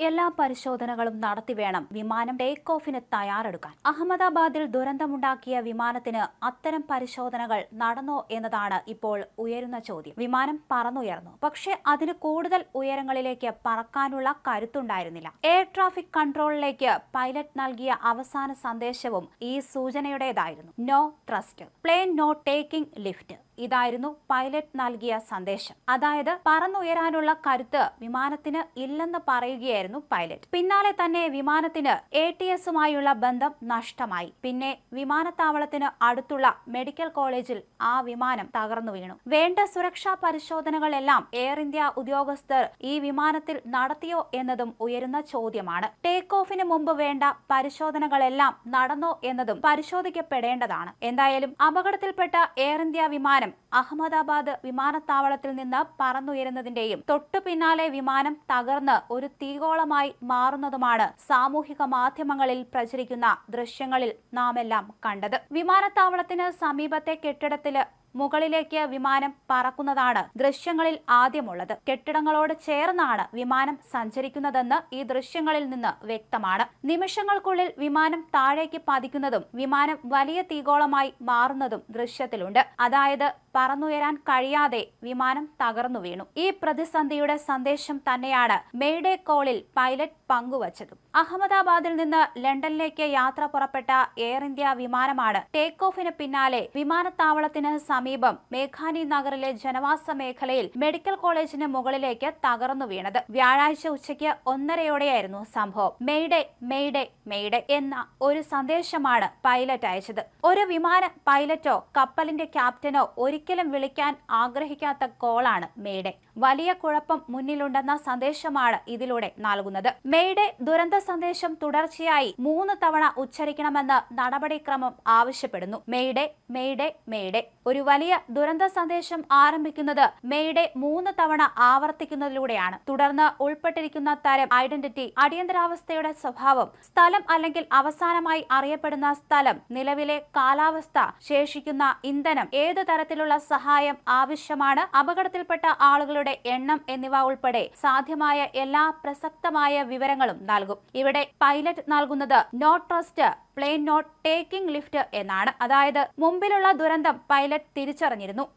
എല്ലാ പരിശോധനകളും നടത്തി വേണം വിമാനം ടേക്ക് ഓഫിന് തയ്യാറെടുക്കാൻ. അഹമ്മദാബാദിൽ ദുരന്തമുണ്ടാക്കിയ വിമാനത്തിന് അത്തരം പരിശോധനകൾ നടന്നോ എന്നതാണ് ഇപ്പോൾ ഉയരുന്ന ചോദ്യം. വിമാനം പറന്നുയർന്നു. പക്ഷെ അതിന് കൂടുതൽ ഉയരങ്ങളിലേക്ക് പറക്കാനുള്ള കരുത്തുണ്ടായിരുന്നില്ല. എയർ ട്രാഫിക് കൺട്രോളിലേക്ക് പൈലറ്റ് നൽകിയ അവസാന സന്ദേശവും ഈ സൂചനയുടേതായിരുന്നു. No thrust plane no taking lift ഇതായിരുന്നു പൈലറ്റ് നൽകിയ സന്ദേശം. അതായത് പറന്നുയരാനുള്ള കരുത്ത് വിമാനത്തിന് ഇല്ലെന്ന് പറയുകയായിരുന്നു പൈലറ്റ്. പിന്നാലെ തന്നെ വിമാനത്തിന് എ ടി എസുമായുള്ള ബന്ധം നഷ്ടമായി. പിന്നെ വിമാനത്താവളത്തിന് അടുത്തുള്ള മെഡിക്കൽ കോളേജിൽ ആ വിമാനം തകർന്നു വീണു. വേണ്ട സുരക്ഷാ പരിശോധനകളെല്ലാം എയർ ഇന്ത്യ ഉദ്യോഗസ്ഥർ ഈ വിമാനത്തിൽ നടത്തിയോ എന്നതും ഉയരുന്ന ചോദ്യമാണ്. ടേക്ക് ഓഫിന് മുമ്പ് വേണ്ട പരിശോധനകളെല്ലാം നടന്നോ എന്നതും പരിശോധിക്കപ്പെടേണ്ടതാണ്. എന്തായാലും അപകടത്തിൽപ്പെട്ട എയർ ഇന്ത്യ വിമാനം അഹമ്മദാബാദ് വിമാനത്താവളത്തിൽ നിന്ന് പറന്നുയരുന്നതിന്റെയും തൊട്ടു പിന്നാലെ വിമാനം തകർന്ന് ഒരു തീകോളമായി മാറുന്നതുമാണ് സാമൂഹിക മാധ്യമങ്ങളിൽ പ്രചരിക്കുന്ന ദൃശ്യങ്ങളിൽ നാമെല്ലാം കണ്ടത്. വിമാനത്താവളത്തിന് സമീപത്തെ കെട്ടിടത്തിൽ മുകളിലേക്ക് വിമാനം പറക്കുന്നതാണ് ദൃശ്യങ്ങളിൽ ആദ്യമുള്ളത്. കെട്ടിടങ്ങളോട് ചേർന്നാണ് വിമാനം സഞ്ചരിക്കുന്നതെന്ന് ഈ ദൃശ്യങ്ങളിൽ നിന്ന് വ്യക്തമാണ്. നിമിഷങ്ങൾക്കുള്ളിൽ വിമാനം താഴേക്ക് പതിക്കുന്നതും വിമാനം വലിയ തീകോളമായി മാറുന്നതും ദൃശ്യത്തിലുണ്ട്. അതായത് പറന്നുയരാൻ കഴിയാതെ വിമാനം തകർന്നു വീണു. ഈ പ്രതിസന്ധിയുടെ സന്ദേശം തന്നെയാണ് മെയ്ഡേ കോളിൽ പൈലറ്റ് പങ്കുവച്ചതും. അഹമ്മദാബാദിൽ നിന്ന് ലണ്ടനിലേക്ക് യാത്ര പുറപ്പെട്ട എയർ ഇന്ത്യ വിമാനമാണ് ടേക്ക് ഓഫിന് പിന്നാലെ വിമാനത്താവളത്തിന് സമീപം മേഘാനി നഗറിലെ ജനവാസ മേഖലയിൽ മെഡിക്കൽ കോളേജിന് മുകളിലേക്ക് തകർന്നു വീണത്. വ്യാഴാഴ്ച ഉച്ചയ്ക്ക് ഒന്നരയോടെയായിരുന്നു സംഭവം. മെയ്ഡേ മെയ്ഡേ മെയ്ഡേ എന്ന ഒരു സന്ദേശമാണ് പൈലറ്റ് അയച്ചത്. ഒരു വിമാന പൈലറ്റോ കപ്പലിന്റെ ക്യാപ്റ്റനോ ഒരിക്കലും വിളിക്കാൻ ആഗ്രഹിക്കാത്ത കോളാണ് മെയ്ഡേ വലിയ കുഴപ്പം മുന്നിലുണ്ടെന്ന സന്ദേശമാണ് ഇതിലൂടെ നൽകുന്നത്. മെയ്ഡേ ദുരന്ത സന്ദേശം തുടർച്ചയായി മൂന്ന് തവണ ഉച്ചരിക്കണമെന്ന് നടപടിക്രമം ആവശ്യപ്പെടുന്നു. മെയ്ഡേ മെയ്ഡേ മെയ്ഡേ ഒരു വലിയ ദുരന്ത സന്ദേശം ആരംഭിക്കുന്നത് മെയ്ഡേ മൂന്ന് തവണ ആവർത്തിക്കുന്നതിലൂടെയാണ്. തുടർന്ന് ഉൾപ്പെട്ടിരിക്കുന്ന തരം ഐഡന്റിറ്റി അടിയന്തരാവസ്ഥയുടെ സ്വഭാവം സ്ഥലം അല്ലെങ്കിൽ അവസാനമായി അറിയപ്പെടുന്ന സ്ഥലം നിലവിലെ കാലാവസ്ഥ ശേഷിക്കുന്ന ഇന്ധനം ഏത് തരത്തിലുള്ള സഹായം ആവശ്യമാണ് അപകടത്തിൽപ്പെട്ട ആളുകളുടെ എണ്ണം എന്നിവ ഉൾപ്പെടെ സാധ്യമായ എല്ലാ പ്രസക്തമായ വിവരങ്ങളും നൽകും. ഇവിടെ പൈലറ്റ് നൽകുന്നത് no thrust plane not taking lift എന്നാണ്. അതായത് മുമ്പിലുള്ള ദുരന്തം പൈലറ്റ് തിരിച്ചറിഞ്ഞിരുന്നു.